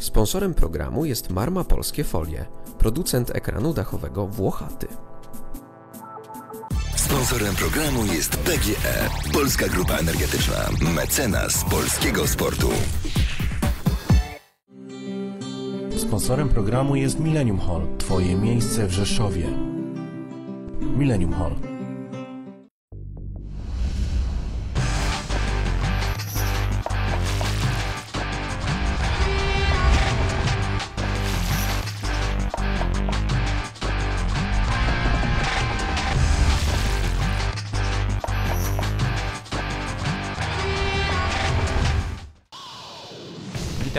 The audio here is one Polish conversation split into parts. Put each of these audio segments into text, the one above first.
Sponsorem programu jest Marma Polskie Folie, producent ekranu dachowego Włochaty. Sponsorem programu jest PGE, Polska Grupa Energetyczna, mecenas polskiego sportu. Sponsorem programu jest Millennium Hall, Twoje miejsce w Rzeszowie. Millennium Hall.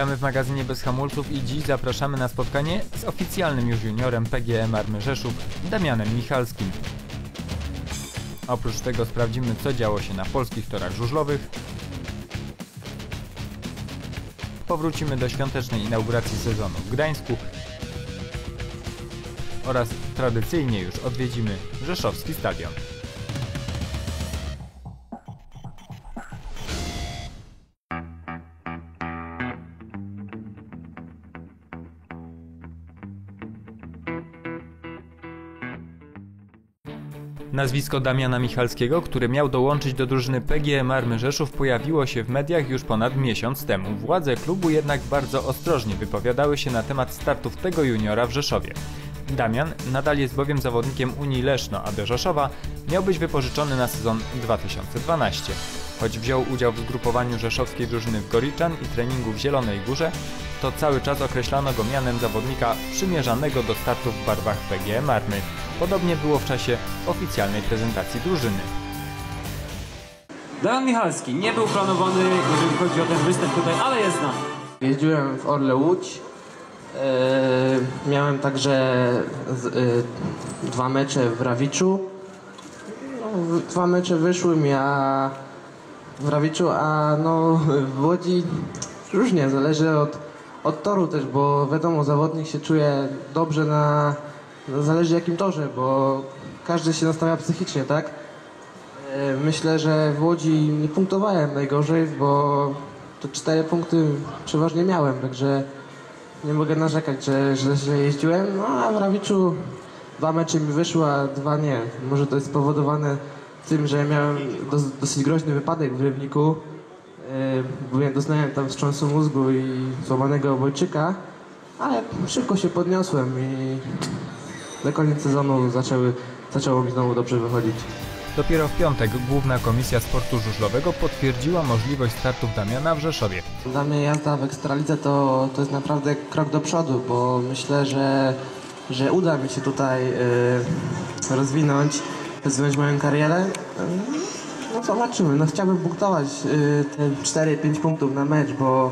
Witamy w magazynie Bez Hamulców i dziś zapraszamy na spotkanie z oficjalnym już juniorem PGM Army Rzeszów, Damianem Michalskim. Oprócz tego sprawdzimy co działo się na polskich torach żużlowych. Powrócimy do świątecznej inauguracji sezonu w Gdańsku oraz tradycyjnie już odwiedzimy Rzeszowski Stadion. Nazwisko Damiana Michalskiego, który miał dołączyć do drużyny PGM Army Rzeszów pojawiło się w mediach już ponad miesiąc temu. Władze klubu jednak bardzo ostrożnie wypowiadały się na temat startów tego juniora w Rzeszowie. Damian nadal jest bowiem zawodnikiem Unii Leszno, a do Rzeszowa miał być wypożyczony na sezon 2012. Choć wziął udział w zgrupowaniu rzeszowskiej drużyny w Goriczan i treningu w Zielonej Górze, to cały czas określano go mianem zawodnika przymierzanego do startu w barwach PGM Army. Podobnie było w czasie oficjalnej prezentacji drużyny. Damian Michalski nie był planowany, jeżeli chodzi o ten występ tutaj, ale jest z nami. Jeździłem w Orle Łódź. E, miałem także z, e, dwa mecze w Rawiczu. No, w- dwa mecze wyszły mi, a w Rawiczu, a no w Łodzi różnie, zależy od, od toru też, bo wiadomo, zawodnik się czuje dobrze na, no, zależy jakim torze, bo każdy się nastawia psychicznie, tak? E, Myślę, że w Łodzi nie punktowałem najgorzej, bo to cztery punkty przeważnie miałem, także nie mogę narzekać, że źle jeździłem. No a w Rawiczu dwa mecze mi wyszły, a dwa nie. Może to jest spowodowane tym, że miałem dos, dosyć groźny wypadek w Rybniku. E, Byłem, doznałem tam wstrząsu mózgu i złamanego obojczyka, ale szybko się podniosłem i na koniec sezonu zaczęły, zaczęło mi znowu dobrze wychodzić. Dopiero w piątek Główna Komisja Sportu Żużlowego potwierdziła możliwość startów Damiana w Rzeszowie. Dla mnie jazda w Ekstralidze to, to jest naprawdę krok do przodu, bo myślę, że, że uda mi się tutaj y, rozwinąć, rozwinąć moją karierę. No zobaczymy, no chciałbym punktować y, te 4-5 punktów na mecz, bo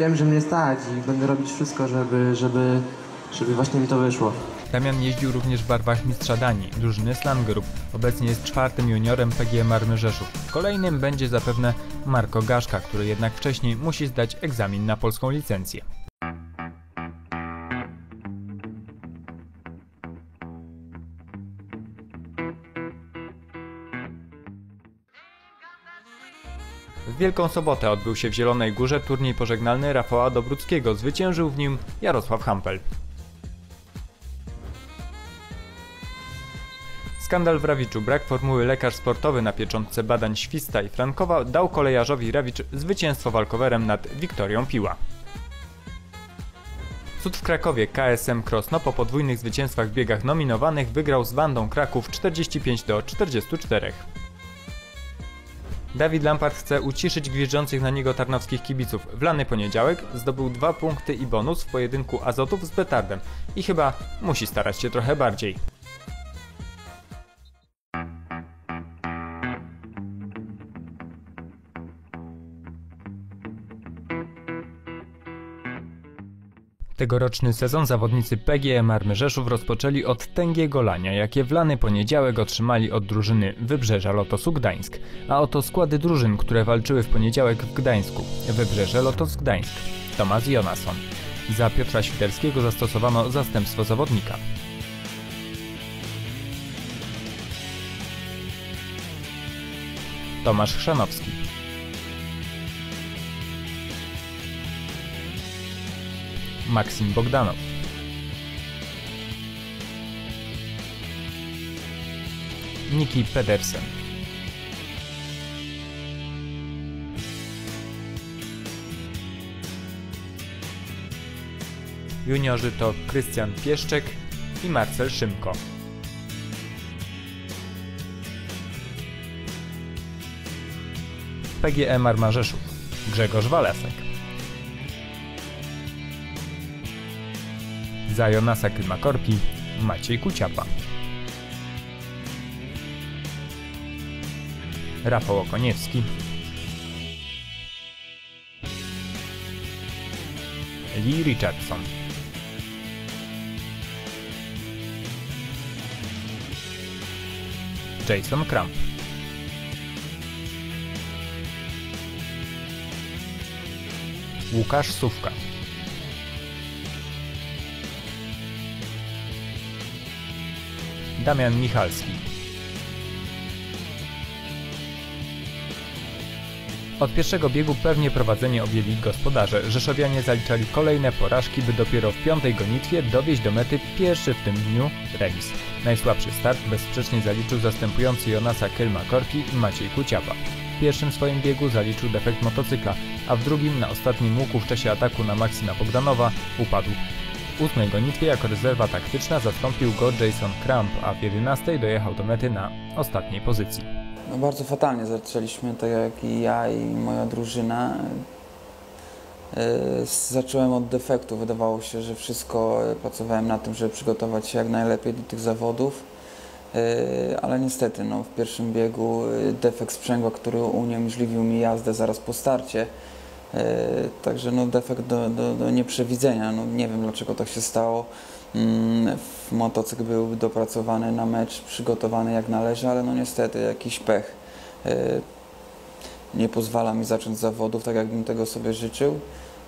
wiem, że mnie stać i będę robić wszystko, żeby, żeby, żeby właśnie mi to wyszło. Damian jeździł również w barwach mistrza Danii, drużyny Slam Group. Obecnie jest czwartym juniorem PGM Army Rzeszów. Kolejnym będzie zapewne Marko Gaszka, który jednak wcześniej musi zdać egzamin na polską licencję. W Wielką Sobotę odbył się w Zielonej Górze turniej pożegnalny Rafała Dobruckiego. Zwyciężył w nim Jarosław Hampel. Skandal w Rawiczu. Brak formuły lekarz sportowy na pieczątce badań Śwista i Frankowa dał kolejarzowi Rawicz zwycięstwo walkowerem nad Wiktorią Piła. Cud w Krakowie KSM Krosno po podwójnych zwycięstwach w biegach nominowanych wygrał z Wandą Kraków 45 do 44. Dawid Lampard chce uciszyć gwiżdżących na niego tarnowskich kibiców. W lany poniedziałek zdobył dwa punkty i bonus w pojedynku Azotów z Petardem i chyba musi starać się trochę bardziej. Tegoroczny sezon zawodnicy PGM Army Rzeszów rozpoczęli od tęgiego lania, jakie w lany poniedziałek otrzymali od drużyny Wybrzeża Lotosu Gdańsk. A oto składy drużyn, które walczyły w poniedziałek w Gdańsku. Wybrzeże Lotos Gdańsk. Tomasz Jonasson. Za Piotra Świderskiego zastosowano zastępstwo zawodnika. Tomasz Chrzanowski. Maksim Bogdanow. Niki Pedersen. Juniorzy to Krystian Pieszczek i Marcel Szymko. PGE Marma Rzeszów Grzegorz Walasek. Za Jonasa Klimakorpi Maciej Kuciapa. Rafał Okoniewski. Lee Richardson. Jason Kramp. Łukasz Sówka. Damian Michalski. Od pierwszego biegu pewnie prowadzenie objęli gospodarze. Rzeszowianie zaliczali kolejne porażki, by dopiero w piątej gonitwie dowieść do mety pierwszy w tym dniu remis. Najsłabszy start bezsprzecznie zaliczył zastępujący Jonasa Kelma-Korki Maciej Kuciapa. W pierwszym swoim biegu zaliczył defekt motocykla, a w drugim na ostatnim łuku w czasie ataku na Maksima Bogdanowa upadł. W ósmej gonitwie jako rezerwa taktyczna zastąpił go Jason Kramp, a w jedenastej dojechał do mety na ostatniej pozycji. No bardzo fatalnie zaczęliśmy, tak jak i ja i moja drużyna. Yy, Zacząłem od defektu. Wydawało się, że wszystko yy, pracowałem na tym, żeby przygotować się jak najlepiej do tych zawodów. Yy, Ale niestety no, w pierwszym biegu defekt sprzęgła, który uniemożliwił mi jazdę zaraz po starcie. Yy, Także no, defekt do, do, do nieprzewidzenia. No, nie wiem dlaczego tak się stało. Mm, Motocykl był dopracowany na mecz, przygotowany jak należy, ale no niestety jakiś pech. Yy, Nie pozwala mi zacząć zawodów tak, jakbym tego sobie życzył.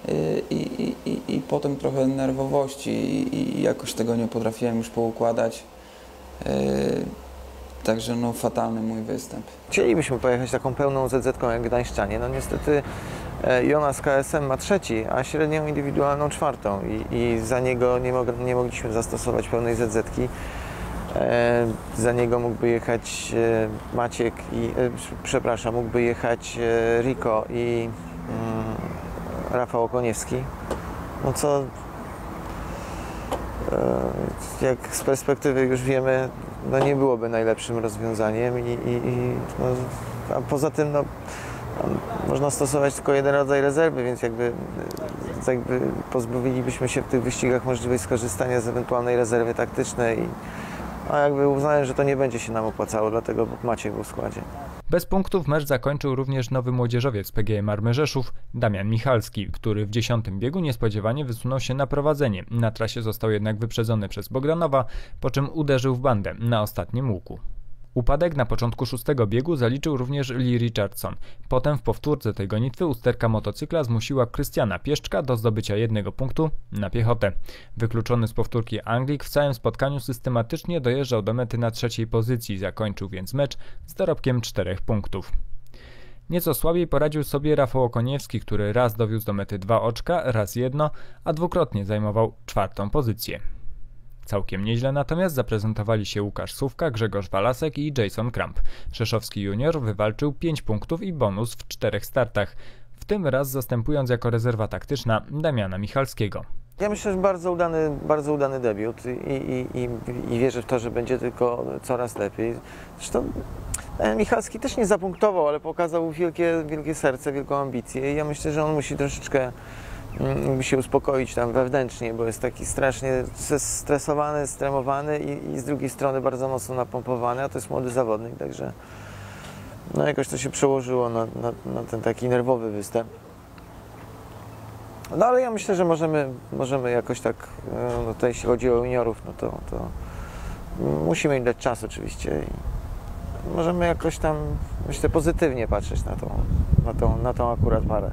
Yy, I, i, i, i potem trochę nerwowości i, i jakoś tego nie potrafiłem już poukładać. Także no fatalny mój występ. Chcielibyśmy pojechać taką pełną ZZ-ką jak Gdańszczanie. No niestety e, Jonas KSM ma trzeci, a średnią indywidualną czwartą i, i za niego nie, mog, nie mogliśmy zastosować pełnej ZZ-ki. E, za niego mógłby jechać e, Maciek i, e, przepraszam, mógłby jechać e, Rico i mm, Rafał Okoniewski. No co e, jak z perspektywy już wiemy, no nie byłoby najlepszym rozwiązaniem i, i, i no, a poza tym no, można stosować tylko jeden rodzaj rezerwy, więc jakby, e, jakby pozbawilibyśmy się w tych wyścigach możliwości skorzystania z ewentualnej rezerwy taktycznej, a jakby uznałem, że to nie będzie się nam opłacało, dlatego Maciek był w składzie. Bez punktów mecz zakończył również nowy młodzieżowiec PGE Marmy Rzeszów, Damian Michalski, który w dziesiątym biegu niespodziewanie wysunął się na prowadzenie. Na trasie został jednak wyprzedzony przez Bogdanowa, po czym uderzył w bandę na ostatnim łuku. Upadek na początku szóstego biegu zaliczył również Lee Richardson. Potem w powtórce tej gonitwy usterka motocykla zmusiła Krystiana Pieszczka do zdobycia jednego punktu na piechotę. Wykluczony z powtórki Anglik w całym spotkaniu systematycznie dojeżdżał do mety na trzeciej pozycji, zakończył więc mecz z dorobkiem czterech punktów. Nieco słabiej poradził sobie Rafał Okoniewski, który raz dowiózł do mety dwa oczka, raz jedno, a dwukrotnie zajmował czwartą pozycję. Całkiem nieźle natomiast zaprezentowali się Łukasz Sówka, Grzegorz Walasek i Jason Kramp. Rzeszowski junior wywalczył 5 punktów i bonus w czterech startach, w tym raz zastępując jako rezerwa taktyczna Damiana Michalskiego. Ja myślę, że bardzo udany, bardzo udany debiut i, i, i, i wierzę w to, że będzie tylko coraz lepiej. Zresztą e, Michalski też nie zapunktował, ale pokazał wielkie, wielkie serce, wielką ambicję i ja myślę, że on musi troszeczkę mm, jakby się uspokoić tam wewnętrznie, bo jest taki strasznie stresowany, stremowany i, i z drugiej strony bardzo mocno napompowany, a to jest młody zawodnik, także no jakoś to się przełożyło na, na, na ten taki nerwowy występ. No ale ja myślę, że możemy, możemy jakoś tak, e, no to jeśli chodzi o juniorów, no to, to musimy im dać czas oczywiście i możemy jakoś tam, myślę, pozytywnie patrzeć na tą, na tą, na tą akurat parę.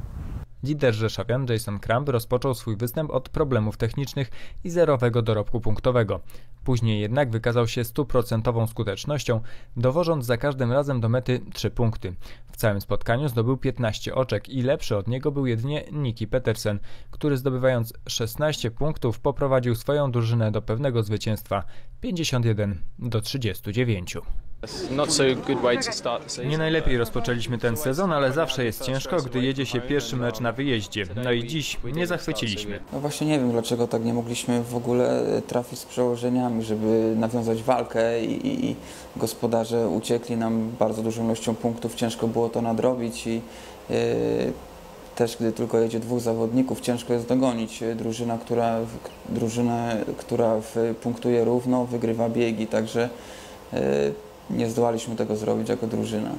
Lider Rzeszowian Jason Kramp rozpoczął swój występ od problemów technicznych i zerowego dorobku punktowego. Później jednak wykazał się stuprocentową skutecznością, dowożąc za każdym razem do mety 3 punkty. W całym spotkaniu zdobył 15 oczek i lepszy od niego był jedynie Niki Petersen, który zdobywając 16 punktów poprowadził swoją drużynę do pewnego zwycięstwa 51 do 39. Nie najlepiej rozpoczęliśmy ten sezon, ale zawsze jest ciężko, gdy jedzie się pierwszy mecz na wyjeździe. No i dziś nie zachwyciliśmy. No właśnie nie wiem, dlaczego tak nie mogliśmy w ogóle trafić z przełożeniami, żeby nawiązać walkę i, i, i gospodarze uciekli nam bardzo dużą ilością punktów, ciężko było to nadrobić i yy, też gdy tylko jedzie dwóch zawodników, ciężko jest dogonić drużyna, która, drużynę, która punktuje równo, wygrywa biegi, także yy, nie zdołaliśmy tego zrobić jako drużyna.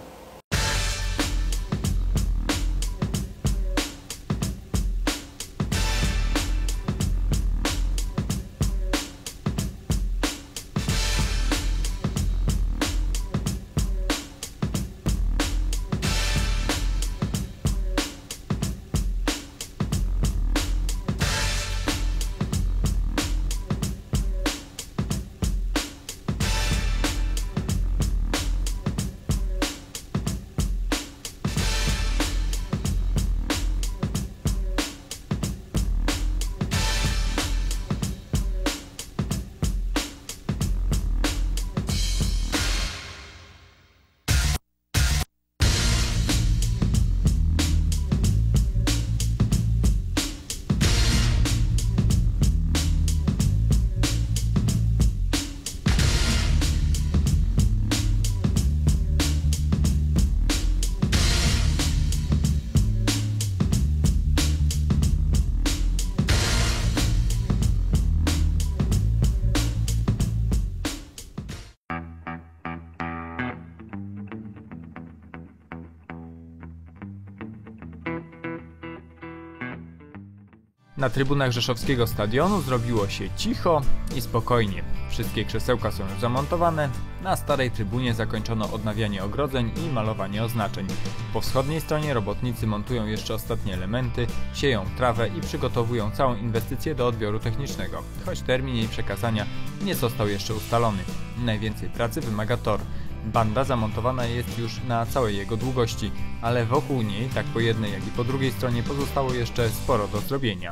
Na trybunach Rzeszowskiego Stadionu zrobiło się cicho i spokojnie. Wszystkie krzesełka są już zamontowane, na starej trybunie zakończono odnawianie ogrodzeń i malowanie oznaczeń. Po wschodniej stronie robotnicy montują jeszcze ostatnie elementy, sieją trawę i przygotowują całą inwestycję do odbioru technicznego, choć termin jej przekazania nie został jeszcze ustalony. Najwięcej pracy wymaga tor. Banda zamontowana jest już na całej jego długości, ale wokół niej, tak po jednej jak i po drugiej stronie pozostało jeszcze sporo do zrobienia.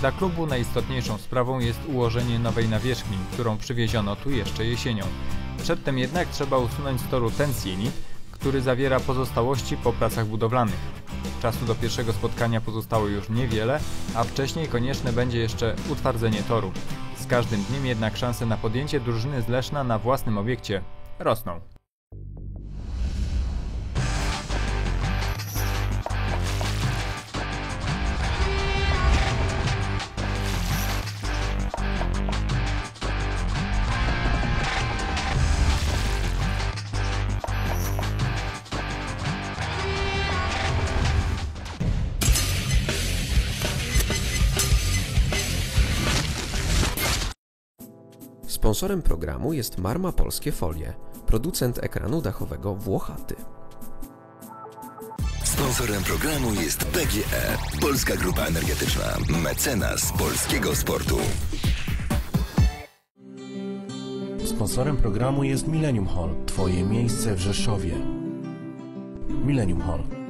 Dla klubu najistotniejszą sprawą jest ułożenie nowej nawierzchni, którą przywieziono tu jeszcze jesienią. Przedtem jednak trzeba usunąć z toru ten sienit, który zawiera pozostałości po pracach budowlanych. Czasu do pierwszego spotkania pozostało już niewiele, a wcześniej konieczne będzie jeszcze utwardzenie toru. Z każdym dniem jednak szanse na podjęcie drużyny z Leszna na własnym obiekcie rosną. Sponsorem programu jest Marma Polskie Folie, producent ekranu dachowego Włochaty. Sponsorem programu jest PGE, Polska Grupa Energetyczna, mecenas polskiego sportu. Sponsorem programu jest Millennium Hall, Twoje miejsce w Rzeszowie. Millennium Hall